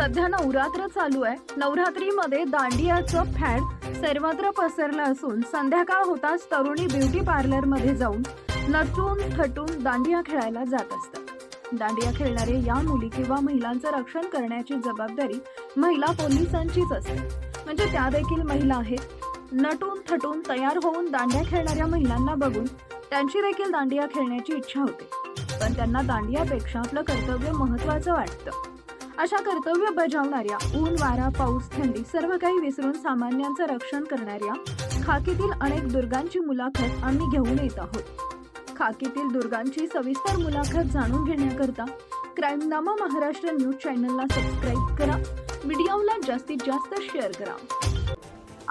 सध्या नवरात्र चालू आहे. नवरात्रीमध्ये दांडियाचं फॅड सर्वत्र पसरलं असून संध्याकाळ होताच तरुणी ब्युटी पार्लरमध्ये जाऊन नटून थटून दांडिया खेळायला जात असतात. दांडिया खेळणारे या मुली किंवा महिलांचं रक्षण करण्याची जबाबदारी महिला पोलिसांचीच असते. म्हणजे त्या देखील महिला आहेत. नटून थटून तयार होऊन दांडिया खेळणाऱ्या महिलांना बघून त्यांची देखील दांडिया खेळण्याची इच्छा होते. पण त्यांना दांडियापेक्षा आपलं कर्तव्य महत्त्वाचं वाटतं. अशा कर्तव्य बजावणाऱ्या ऊन वारा पाऊस थंडी सर्व काही विसरून सामान्यांचं रक्षण करणाऱ्या खाकीतील अनेक दुर्गांची मुलाखत आम्ही घेऊन येत आहोत. खाकीतील दुर्गांची सविस्तर मुलाखत जाणून घेण्याकरता क्राईमनामा महाराष्ट्र न्यूज चॅनलला सबस्क्राईब करा. व्हिडिओला जास्तीत जास्त शेअर करा.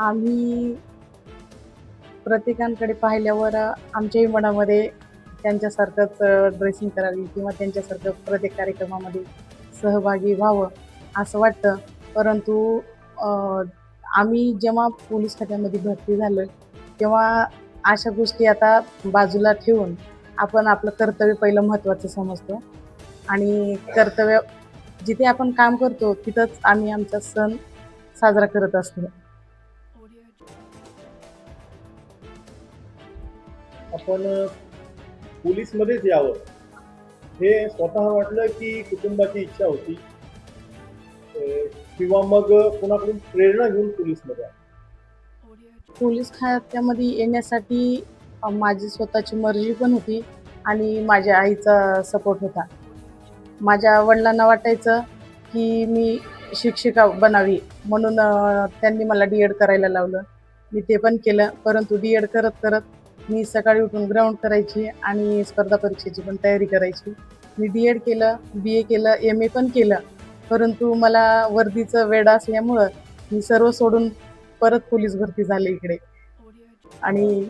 आम्ही प्रत्येकांकडे पाहिल्यावर आमच्याही मनामध्ये त्यांच्यासारखंच ड्रेसिंग करावी किंवा त्यांच्यासारखं प्रत्येक कार्यक्रमामध्ये सहभागी व्हावं असं वाटतं. परंतु आम्ही जेव्हा पोलीस खात्यामध्ये भरती झालो तेव्हा अशा गोष्टी आता बाजूला ठेवून आपण आपलं कर्तव्य पहिलं महत्त्वाचं समजतो. आणि कर्तव्य जिथे आपण काम करतो तिथंच आम्ही आमचा सण साजरा करत असतो. आपण पोलीसमध्येच यावं. हे स्वतः वाटलं की कुटुंबाची इच्छा होती. किंवा मग कोणाकडून प्रेरणा घेऊन पोलीसमध्ये पोलीस खात्यामध्ये येण्यासाठी माझी स्वतःची मर्जी पण होती आणि माझ्या आईचा सपोर्ट होता. माझ्या वडिलांना वाटायचं की मी शिक्षिका बनावी म्हणून त्यांनी मला डी एड करायला लावलं. मी ते पण केलं परंतु डी एड करत करत मी सकाळी उठून ग्राउंड करायची आणि स्पर्धा परीक्षेची पण तयारी करायची. मी डी एड केलं बी ए केलं एम ए पण केलं. परंतु मला वर्दीचं वेळ असल्यामुळं मी सर्व सोडून परत पोलीस भरती झाले इकडे. आणि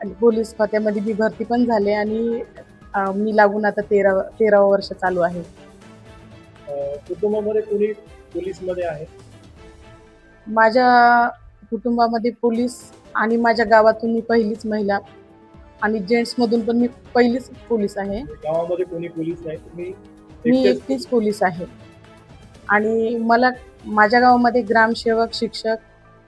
आणि पोलीस खात्यामध्ये मी भरती पण झाले आणि मी लागून आता तेरा तेरावं वर्ष चालू आहे. कुटुंबामध्ये कोणी पोलीसमध्ये आहे? माझ्या कुटुंबामध्ये पोलीस आणि माझ्या गावातून मी पहिलीच महिला आणि जेंट्समधून पण मी पहिलीच पोलीस आहे. गावामध्ये कोणी पोलीस नाही तुम्ही मी एकटेच एकटीच पोलीस आहे. आणि मला माझ्या गावामध्ये ग्रामसेवक शिक्षक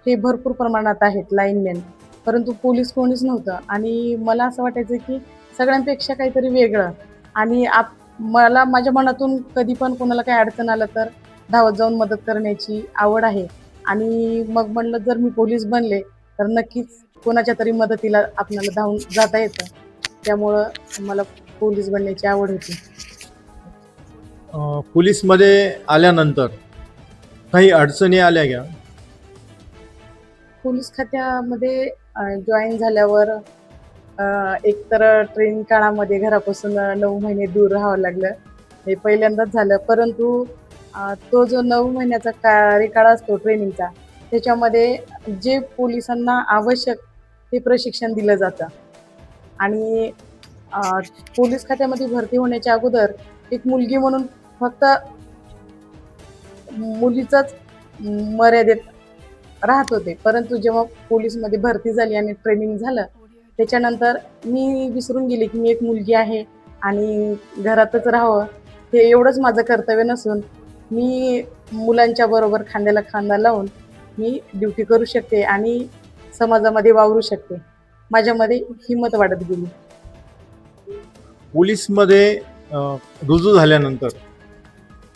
हे भरपूर प्रमाणात आहेत लाईनमॅन. परंतु पोलीस कोणीच नव्हतं. आणि मला असं वाटायचं की सगळ्यांपेक्षा काहीतरी वेगळं. आणि आप मला माझ्या मनातून कधी पण कोणाला काही अडचण आलं तर धावत जाऊन मदत करण्याची आवड आहे. आणि मग म्हणलं जर मी पोलीस बनले तर नक्कीच कोणाच्या तरी मदतीला आपल्याला धावून जाता येतं. त्यामुळं मला पोलीस बनण्याची आवड होती. पोलीसमध्ये आल्यानंतर काही अडचणी आल्या का? पोलीस खात्यामध्ये जॉईन झाल्यावर अ, एकतर ट्रेनिंग काळामध्ये घरापासून नऊ महिने दूर राहावं लागलं. हे पहिल्यांदाच झालं. परंतु अ, तो जो नऊ महिन्याचा कार्यकाळ असतो ट्रेनिंगचा त्याच्यामध्ये जे पोलिसांना आवश्यक ते प्रशिक्षण दिलं जातं. आणि पोलीस खात्यामध्ये भरती होण्याच्या अगोदर एक मुलगी म्हणून फक्त मुलीचाच मर्यादेत राहत होते. परंतु जेव्हा पोलीसमध्ये भरती झाली आणि ट्रेनिंग झालं त्याच्यानंतर मी विसरून गेले की मी एक मुलगी आहे आणि घरातच राहावं हे एवढंच माझं कर्तव्य नसून मी मुलांच्या बरोबर खांद्याला खांदा लावून मी ड्युटी करू शकते आणि समाजामध्ये वावरू शकते. माझ्यामध्ये हिंमत वाढत गेली. पोलीसमध्ये रुजू झाल्यानंतर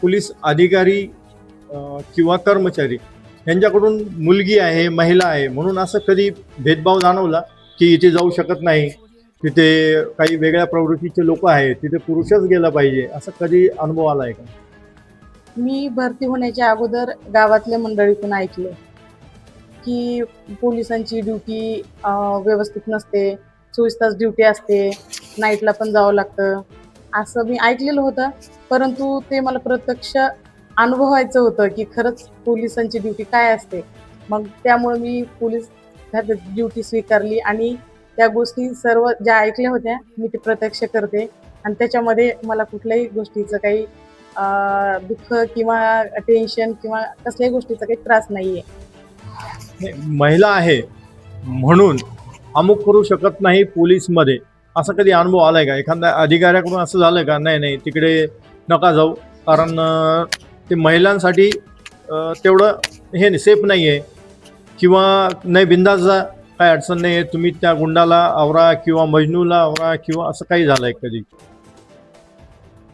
पोलीस अधिकारी किंवा कर्मचारी यांच्याकडून मुलगी आहे महिला आहे म्हणून असं कधी भेदभाव जाणवला की इथे जाऊ शकत नाही तिथे काही वेगळ्या प्रवृत्तीचे लोक आहेत तिथे पुरुषच गेला पाहिजे असं कधी अनुभव आला आहे का? मी भरती होण्याच्या अगोदर गावातल्या मंडळीतून ऐकले. की पोलिसांची ड्युटी व्यवस्थित नसते चोवीस तास ड्युटी असते नाईटला पण जावं लागतं. असं मी ऐकलेलं होतं परंतु ते मला प्रत्यक्ष अनुभवायचं होतं की खरंच पोलिसांची ड्युटी काय असते. मग त्यामुळे मी पोलीस ड्युटी स्वीकारली आणि त्या गोष्टी सर्व ज्या ऐकल्या होत्या मी ते प्रत्यक्ष करते. आणि त्याच्यामध्ये मला कुठल्याही गोष्टीचं काही दुःख किंवा टेन्शन किंवा कसल्याही गोष्टीचा काही त्रास नाही आहे महिला आहे म्हणून अमुक करू शकत नाही पोलीसमध्ये. असा कधी अनुभव आलाय का? एखाद्या अधिकाऱ्याकडून असं झालं का? नाही नाही तिकडे नका जाऊ. कारण ते महिलांसाठी तेवढं हे नाही सेफ नाही आहे किंवा नाही बिंदास जा काय अडचण नाही आहे तुम्ही त्या गुंडाला आवरा किंवा मजनूला आवरा किंवा असं काही झालं आहे कधी?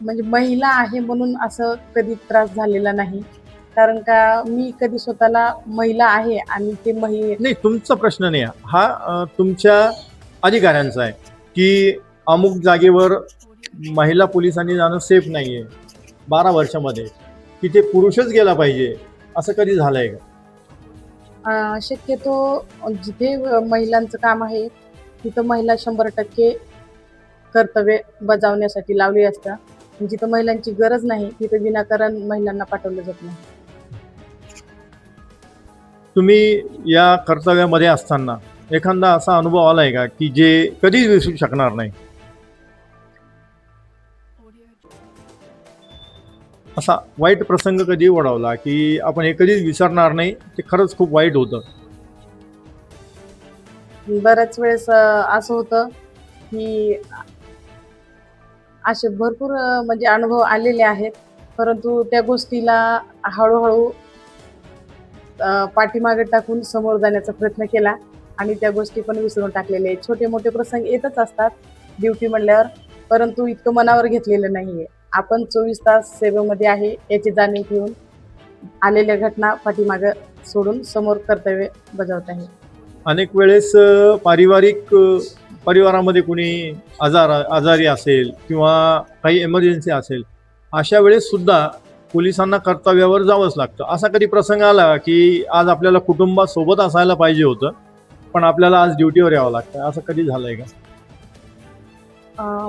म्हणजे महिला आहे म्हणून असं कधी त्रास झालेला नाही. कारण का मी कधी स्वतःला महिला आहे आणि ते महि नाही तुमचा प्रश्न नाही. हा अं, तुमच्या अधिकाऱ्यांचा आहे की अमुक जागेवर महिला पोलिसांनी जाणं सेफ नाही आहे बारा वर्षामध्ये. की ते पुरुषच गेला पाहिजे. असं कधी झालं आहे का? अं, शक्यतो जिथे महिलांचं काम आहे तिथं महिला शंभर टक्के कर्तव्य बजावण्यासाठी लावली असतात. जिथं महिलांची गरज नाही तिथं विनाकारण महिलांना पाठवलं जात नाही. तुम्ही या कर्तव्यामध्ये असताना एखादा असा अनुभव आला आहे का की जे कधीच विसरू शकणार नाही? असा वाईट प्रसंग कधी ओढावला की आपण हे कधीच विसरणार नाही? ते खरंच खूप वाईट होतं. बऱ्याच वेळेस असं होतं की असे भरपूर म्हणजे अनुभव आलेले आहेत. परंतु त्या गोष्टीला हळूहळू पाठीमागे टाकून समोर जाण्याचा प्रयत्न केला आणि त्या गोष्टी पण विसरून टाकलेल्या आहेत छोटे मोठे प्रसंग येतच असतात. ड्युटी म्हणल्यावर परंतु इतकं मनावर घेतलेलं नाहीये. आपण चोवीस तास सेवेमध्ये आहे याची जाणीव ठेवून आलेल्या घटना पाठीमागं सोडून समोर कर्तव्य बजावत आहे. अनेक वेळेस पारिवारिक परिवारामध्ये कोणी आजार आजारी असेल किंवा काही एमर्जन्सी असेल अशा वेळेस सुद्धा पोलिसांना कर्तव्यावर जावंच लागतं. असा कधी प्रसंग आला की आज आपल्याला कुटुंबासोबत असायला पाहिजे होतं पण आपल्याला आज ड्युटीवर यावं लागतं. असं कधी झालंय का?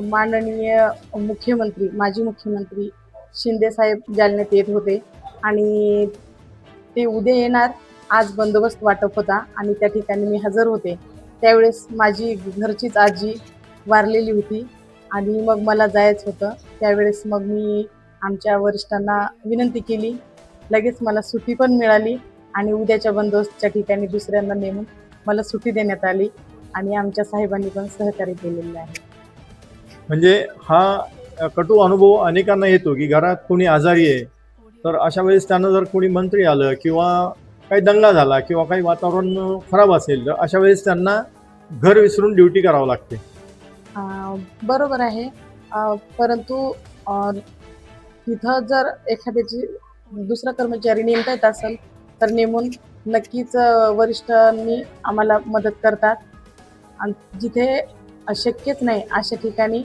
माननीय मुख्यमंत्री माजी मुख्यमंत्री शिंदे साहेब जालन्यात येत होते आणि ते उद्या येणार आज बंदोबस्त वाटप होता आणि त्या ठिकाणी मी हजर होते. त्यावेळेस माझी घरचीच आजी वारलेली होती आणि मग मला जायचं होतं. त्यावेळेस मग मी आमच्या वरिष्ठांना विनंती केली. लगेच मला सुट्टी पण मिळाली आणि उद्याच्या बंदोबस्तच्या ठिकाणी दुसऱ्यांना नेमून मला सुट्टी देण्यात आली आणि आमच्या साहेबांनी पण सहकार्य केलेलं आहे. म्हणजे हा कटू अनुभव अनेकांना येतो की घरात कोणी आजारी आहे तर अशा वेळेस त्यांना जर कोणी मंत्री आलं किंवा काही दंगा झाला किंवा काही वातावरण खराब असेल तर अशा वेळेस त्यांना घर विसरून ड्युटी करावं लागते. बरोबर आहे. परंतु तिथं जर एखाद्याची दुसरा कर्मचारी नेमता येत असेल तर नेमून नक्कीच वरिष्ठांनी आम्हाला मदत करतात. आणि जिथे शक्यच नाही अशा ठिकाणी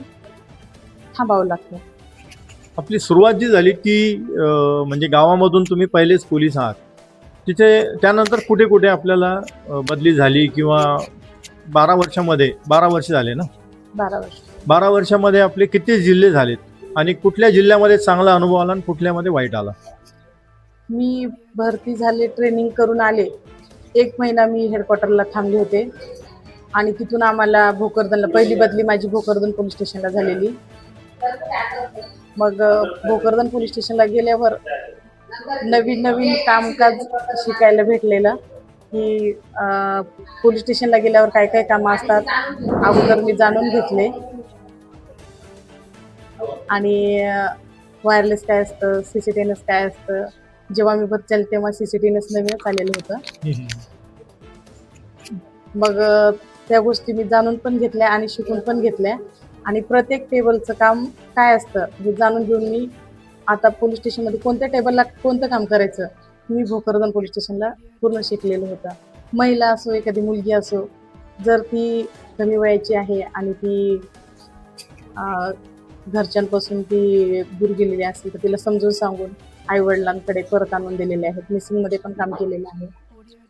थांबावं लागतं. आपली सुरुवात जी झाली ती म्हणजे गावामधून तुम्ही पहिलेच पोलीस आहात. तिथे त्यानंतर कुठे कुठे आपल्याला बदली झाली किंवा बारा वर्षामध्ये बारा वर्ष झाले ना? बारा वर्ष. बारा वर्षामध्ये आपले किती जिल्हे झालेत? आणि कुठल्या जिल्ह्यामध्ये चांगला अनुभव आला आणि कुठल्यामध्ये वाईट आला? मी भरती झाले ट्रेनिंग करून आले. एक महिना मी हेडक्वार्टरला थांबले होते. आणि तिथून आम्हाला भोकरदनला पहिली बदली माझी भोकरदन पोलीस स्टेशनला झालेली. मग भोकरदन पोलीस स्टेशनला गेल्यावर नवीन नवीन कामकाज शिकायला भेटलेलं. की पोलीस स्टेशनला गेल्यावर काय काय कामं असतात अगोदर मी जाणून घेतले. आणि वायरलेस काय असतं C C T N S काय असतं जेव्हा मी चालले तेव्हा C C T N S नवीनच आलेलं होतं. मग त्या गोष्टी मी जाणून पण घेतल्या आणि शिकून पण घेतल्या. आणि प्रत्येक टेबलचं काम काय असतं हे जाणून घेऊन मी आता पोलीस स्टेशनमध्ये कोणत्या टेबलला कोणतं काम करायचं मी भोकरदन पोलीस स्टेशनला पूर्ण शिकलेलं होतं. महिला असो एखादी मुलगी असो जर ती कमी वयाची आहे आणि ती घरच्यांपासून ती दूर गेलेली असेल तर तिला समजून सांगून आईवडिलांकडे परत आणून दिलेले आहेत. मिसिंगमध्ये पण काम केलेलं आहे.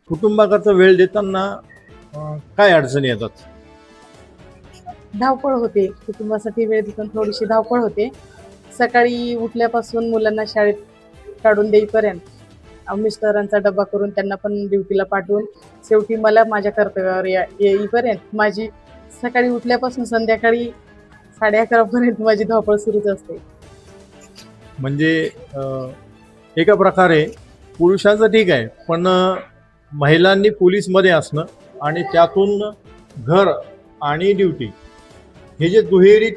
कुटुंबाकरता वेळ देताना अ, काय अडचणी येतात? धावपळ होते. कुटुंबासाठी वेळ देताना थोडीशी धावपळ होते. सकाळी उठल्यापासून मुलांना शाळेत काढून देईपर्यंत अं, मिस्टरांचा डबा करून त्यांना पण ड्युटीला पाठवून शेवटी मला माझ्या कर्तव्यावर या येईपर्यंत माझी सकाळी उठल्यापासून संध्याकाळी साडे अकरापर्यंत माझी धावपळ सुरूच असते. म्हणजे एका प्रकारे पुरुषांचं ठीक आहे पण अ, महिलांनी पोलीसमध्ये असणं आणि त्यातून घर आणि ड्युटी हे जे दुहेरी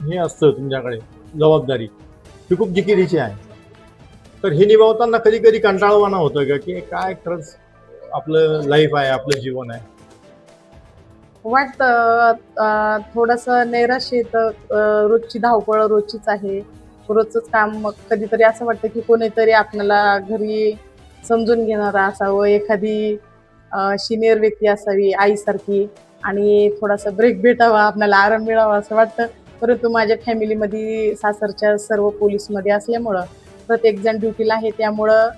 हे असतं तुमच्याकडे जबाबदारी ही खूप जिकिरीची आहे. तर हे निभावताना कधी कधी कंटाळवाना होतं का की काय खरंच आपलं लाईफ आहे आपलं जीवन आहे. वाटतं थोडंसं नैराश्य येतं रोजची धावपळ रोजचीच आहे. रोजचंच काम मग कधीतरी असं वाटतं की कोणीतरी आपल्याला घरी समजून घेणारा असावं. एखादी सिनियर व्यक्ती असावी आईसारखी आणि थोडासा ब्रेक भेटावा आपल्याला आराम मिळावा असं वाटतं. परंतु माझ्या फॅमिलीमध्ये सासरच्या सर्व पोलीसमध्ये असल्यामुळं प्रत्येकजण ड्युटीला आहे. त्यामुळं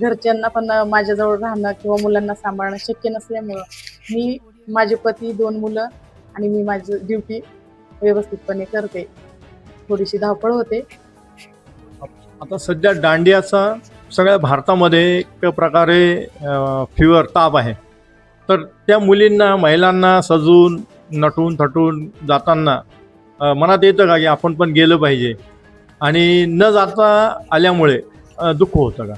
घरच्यांना पण माझ्याजवळ राहणं किंवा मुलांना सांभाळणं शक्य नसल्यामुळं मी माझे पती दोन मुलं आणि मी माझी ड्युटी व्यवस्थितपणे करते. थोडीशी धावपळ होते. आता सध्या दांडियाचा सगळ्या भारतामध्ये एक प्रकारे फिवर ताप आहे. तर त्या मुलींना महिलांना सजून नटून थटून जाताना मनात येतं का की आपण पण गेलं पाहिजे? आणि न जाता आल्यामुळे दुःख होतं का?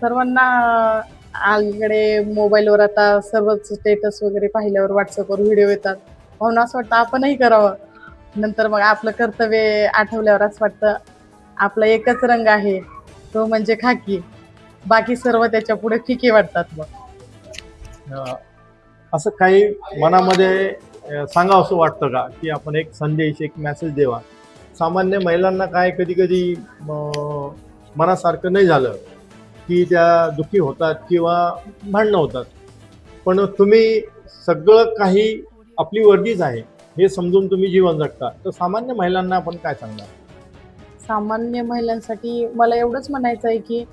सर्वांना अलीकडे मोबाईलवर आता सर्वच स्टेटस वगैरे पाहिल्यावर व्हॉट्सअपवर व्हिडिओ येतात. म्हणून असं वाटतं आपणही करावं. नंतर मग आपलं कर्तव्य आठवल्यावर असं वाटतं आपला एकच रंग आहे तो म्हणजे खाकी. बाकी सर्व त्याच्या पुढे फिके वाटतात मग. असं काही मनामध्ये सांगा असं वाटतं का की आपण एक संदेश एक मेसेज देवा. सामान्य महिलांना काय कधी कधी मनासारखं नाही झालं. की त्या दुखी होतात किंवा भांडणं होतात. पण तुम्ही सगळं काही आपली वर्दीच आहे हे समजून तुम्ही जीवन जगता. तर सामान्य महिलांना आपण काय सांगणार? सामान्य महिलांसाठी मला एवढंच म्हणायचं आहे की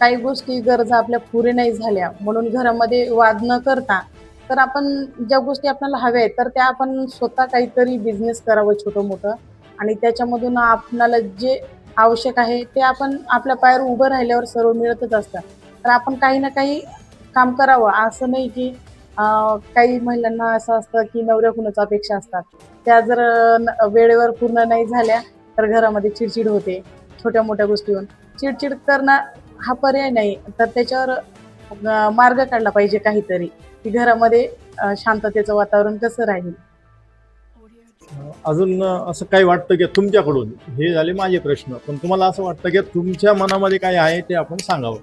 काही गोष्टी गरजा आपल्या पुरे नाही झाल्या म्हणून घरामध्ये वाद न करता तर आपण ज्या गोष्टी आपल्याला हव्या आहेत तर त्या आपण स्वतः काहीतरी बिझनेस करावं छोटं मोठं. आणि त्याच्यामधून आपणाला जे आवश्यक आहे ते आपण आपल्या पायावर उभं राहिल्यावर सर्व मिळतच असतं तर आपण काही ना काही काम करावं असं नाही की काही महिलांना असं असतं की नवऱ्याकडूनच अपेक्षा असतात. त्या जर न- वेळेवर पूर्ण नाही झाल्या तर घरामध्ये चिडचिड होते छोट्या मोठ्या गोष्टीवर चिडचिड करणं हा पर्याय नाही तर त्याच्यावर मार्ग काढला पाहिजे काहीतरी की घरामध्ये शांततेचं वातावरण कसं राहील. अजून असं काही वाटतं की तुमच्याकडून? हे झाले माझे प्रश्न. पण तुम्हाला असं वाटतं की तुमच्या मनामध्ये काय आहे ते आपण सांगावं.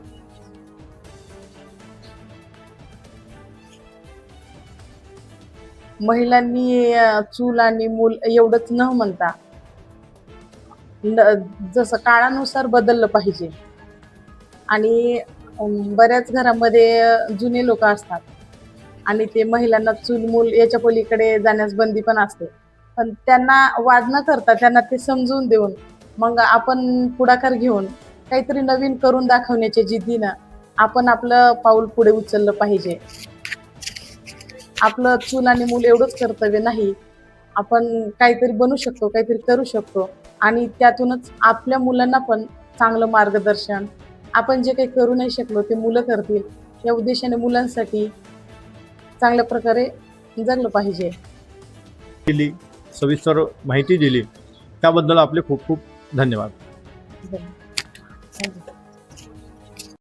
महिलांनी चूल आणि मूल एवढंच न म्हणता न- जसं काळानुसार बदललं पाहिजे. आणि बऱ्याच घरामध्ये जुने लोक असतात. आणि ते महिलांना चूल मूल याच्या पलीकडे जाण्यास बंदी पण असते. पण त्यांना वाद न करता त्यांना ते समजून देऊन. मग आपण पुढाकार घेऊन काहीतरी नवीन करून दाखवण्याच्या जिद्दीनं आपण आपलं पाऊल पुढे उचललं पाहिजे. आपलं चूल आणि मूल एवढंच कर्तव्य नाही. आपण काहीतरी बनू शकतो काहीतरी करू शकतो. आणि त्यातूनच आपल्या मुलांना पण चांगलं मार्गदर्शन. आपण जे काही करू नाही शकलो ते मुलं करतील. या उद्देशाने मुलांसाठी चांगल्या प्रकारे जगलं पाहिजे. सविस्तर माहिती दिली. त्याबद्दल आपले खूप खूप धन्यवाद.